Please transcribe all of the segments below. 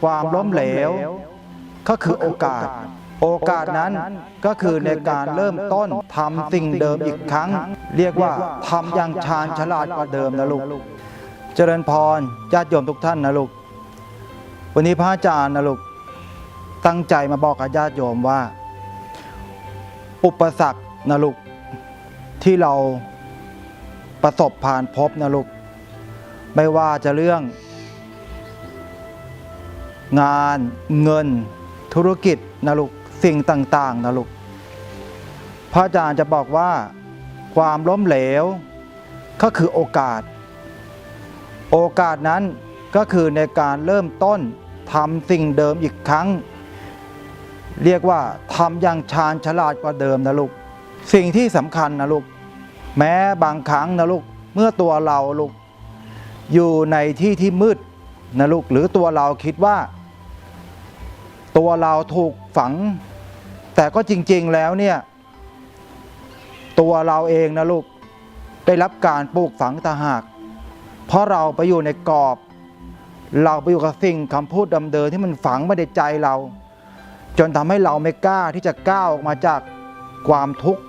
ความล้มเหลว ก็คือโอกาส โอกาสนั้นก็คือในการเริ่มต้นทำสิ่งเดิมอีกครั้ง เรียกว่าทำอย่างชาญฉลาดกว่าเดิมนะลูก เจริญพรญาติโยมทุกท่านนะลูก วันนี้พระอาจารย์นะลูกตั้งใจมาบอกกับญาติโยมว่า อุปสรรคนะลูกที่เราประสบผ่านพบนะลูกไม่ว่าจะเรื่อง งานเงิน ธุรกิจนะลูกสิ่งต่างๆนะลูกพระอาจารย์จะบอกว่า ความล้มเหลว ก็คือโอกาส โอกาสนั้นก็คือในการเริ่มต้นทำสิ่งเดิมอีกครั้ง เรียกว่าทำอย่างชาญฉลาดกว่าเดิมนะลูกสิ่งที่สำคัญนะลูกแม้บางครั้งนะลูกเมื่อตัวเราลูกอยู่ในที่ที่มืด นะลูกหรือตัวเราคิดว่า ตัวเราถูกฝัง แต่ก็จริง ๆแล้วเนี่ย ตัวเราเองนะลูกได้รับการปลูกฝังตาหาก เพราะเราไปอยู่ในกรอบ เราไปอยู่กับสิ่งคำพูดดำเดินที่มันฝังไว้ในใจเรา จนทำให้เราไม่กล้าที่จะก้าวออกมาจากความทุกข์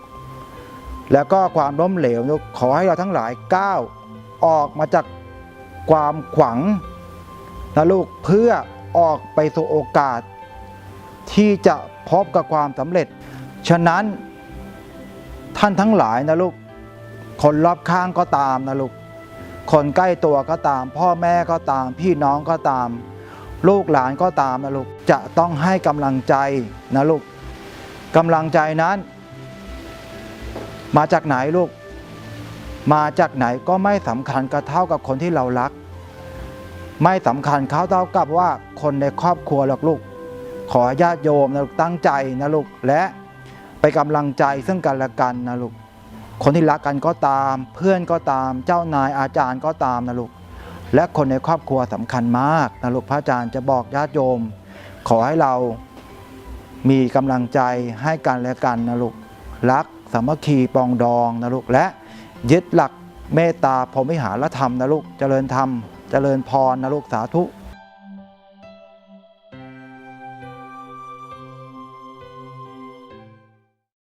แล้วก็ความล้มเหลวนะขอให้เราทั้งหลายก้าวออกมาจากความขวัง นะลูกเพื่อออกไปสู่โอกาส ที่จะพบกับความสำเร็จ ฉะนั้นท่านทั้งหลายนะลูกคนรอบข้างก็ตามนะลูกคนใกล้ตัวก็ตาม พ่อแม่ก็ตาม พี่น้องก็ตาม ลูกหลานก็ตามนะลูกจะต้องให้กำลังใจนะลูกกำลังใจนั้น มาจากไหนลูก มาจากไหนก็ไม่สำคัญกับเท่ากับคนที่เรารัก ไม่สำคัญเขาเท่ากับว่าคนในครอบครัวหรอกลูก ขอญาติโยมนะลูกตั้งใจนะลูกและไปกำลังใจซึ่งกันและกันนะลูกคนที่รักกันก็ตาม เพื่อนก็ตาม เจ้านายอาจารย์ก็ตามนะลูกและคนในครอบครัวสำคัญมากนะลูกพระอาจารย์จะบอกญาติโยม ขอให้เรามีกำลังใจให้กันและกันนะลูกรักสามัคคีปองดองนะลูกและยึดหลักเมตตาพรหมิหารธรรมนะลูกเจริญธรรม เจริญพรนะลูกสาธุ